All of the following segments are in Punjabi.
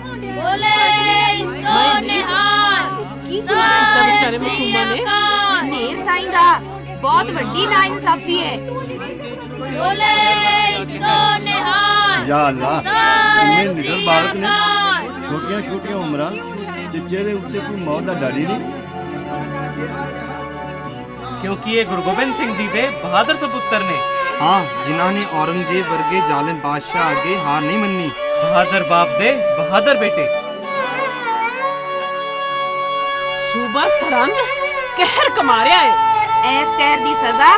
ਬੋਲੇ ਸੋ ਨਿਹਾਲ ਤਾਂ ਵਿਚਾਰੇ ਮਾਸੂਮਾਂ ਨੇ। ਨੇ ਸਾਈਂ ਦਾ ਬਹੁਤ ਵੱਡੀ ਨਾ ਇਨਸਾਫੀ ਹੈ। ਬੋਲੇ ਸੋ ਨਿਹਾਲ ਯਾ ਅੱਲਾ ਇੰਨੇ ਨਿਡਰ ਬਾਲਕ ਨੇ। ਛੋਟੀਆਂ ਛੋਟੀਆਂ ਉਮਰਾਂ ਤੇ ਚਿਹਰੇ ਉੱਤੇ ਕੋਈ ਮੌਤ ਦਾ ਡਰ ਹੀ ਨਹੀਂ। ਕਿਉਂਕਿ ਇਹ ਗੁਰੂ ਗੋਬਿੰਦ ਸਿੰਘ ਜੀ ਦੇ ਬਹਾਦਰ ਸੁਪੁੱਤਰ ਨੇ। ਹਾਂ ਜਿਨ੍ਹਾਂ ਨੇ ਔਰੰਗਜ਼ੇਬ ਵਰਗੇ ਜ਼ਾਲਿਮ ਬਾਦਸ਼ਾਹ ਅੱਗੇ ਹਾਰ ਨਹੀਂ ਮੰਨੀ। ਬਹਾਦਰ ਬਾਪ ਦੇ ਬਹਾਦਰ ਬੇਟੇ। ਸੂਬਾ ਸਰੰਗ ਕਹਿਰ ਕਮਾ ਰਿਹਾ ਹੈ ਐਸ ਕਹਿਰ ਦੀ ਸਜ਼ਾ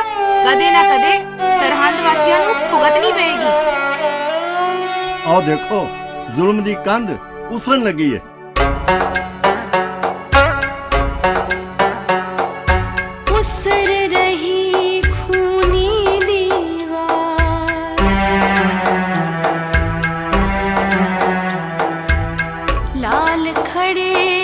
ਕਦੇ ਨਾ ਕਦੇ ਸਰਹੰਦ ਵਾਸੀਆਂ ਨੂੰ ਭੁਗਤਣੀ ਪਏਗੀ। ਆਓ ਦੇਖੋ ਜ਼ੁਲਮ ਦੀ ਕੰਧ ਉਸਰਨ ਲੱਗੀ ਹੈ ਲਾਲ ਖੜੇ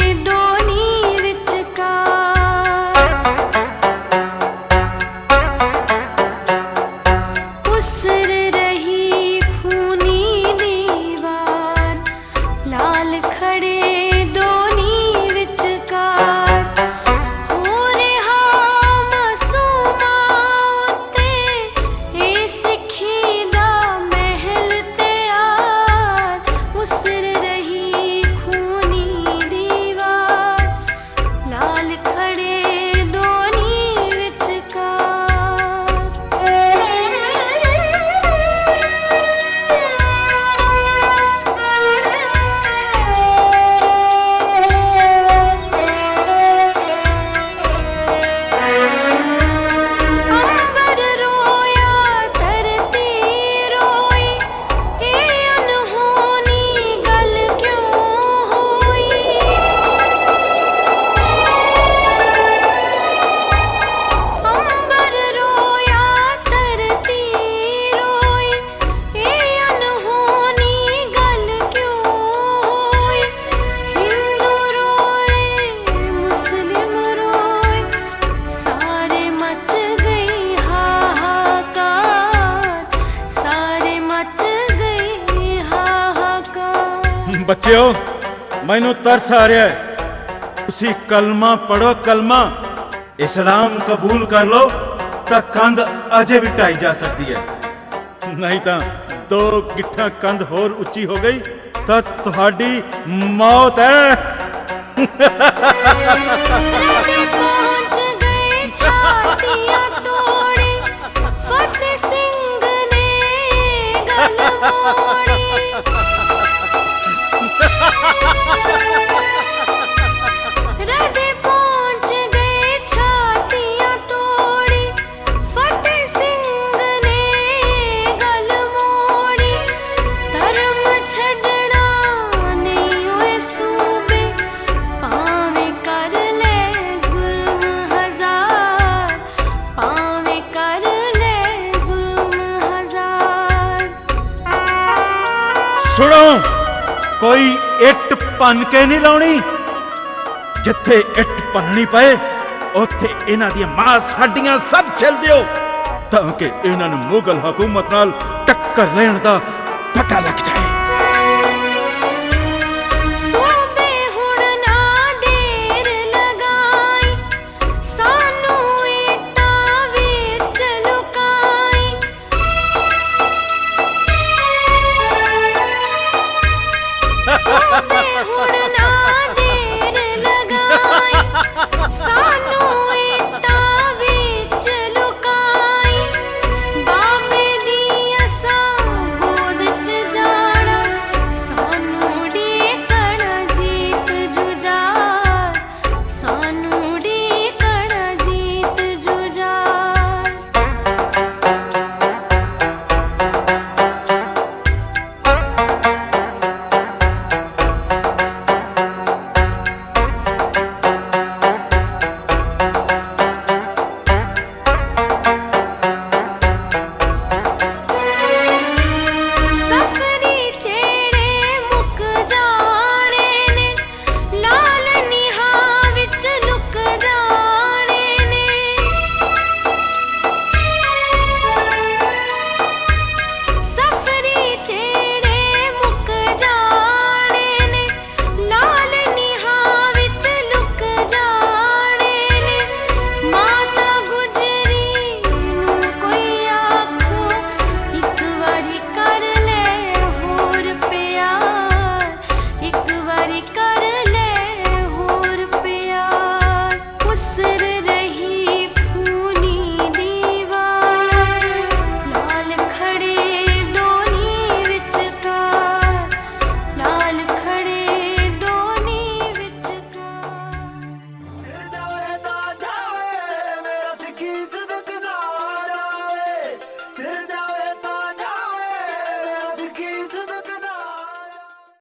ਬੱਚਿਓ, ਮੈਨੂੰ ਤਰਸ ਆ ਰਿਹਾ ਹੈ। ਤੁਸੀਂ ਕਲਮਾ ਪੜੋ ਕਲਮਾ। ਇਸਲਾਮ ਕਬੂਲ ਕਰ ਲਓ ਤਾਂ ਕੰਧ ਅਜੇ ਵੀ ਢਾਈ ਜਾ ਸਕਦੀ ਹੈ। ਨਹੀਂ ਤਾਂ ਦੋ ਗਿੱਠਾਂ ਕੰਧ ਹੋਰ ਉੱਚੀ ਹੋ ਗਈ ਤਾਂ ਤੁਹਾਡੀ ਮੌਤ ਹੈ। ਪਹੁੰਚ ਗਏ ਛਾਤੀਆਂ ਸੁਣੋ, ਕੋਈ ਇੱਟ ਭੰਨ ਕੇ ਨਹੀਂ ਲਾਉਣੀ। ਜਿੱਥੇ ਇੱਟ ਭੰਨਣੀ ਪਏ, ਉੱਥੇ ਇਹਨਾਂ ਦੀਆਂ ਮਾਂ ਸਾਡੀਆਂ ਸਭ ਛਿਲ ਦਿਓ, ਤਾਂ ਕਿ ਇਹਨਾਂ ਨੂੰ ਮੁਗਲ ਹਕੂਮਤ ਨਾਲ ਟੱਕਰ ਲੈਣ ਦਾ ਪਤਾ ਲੱਗ ਜਾਏ।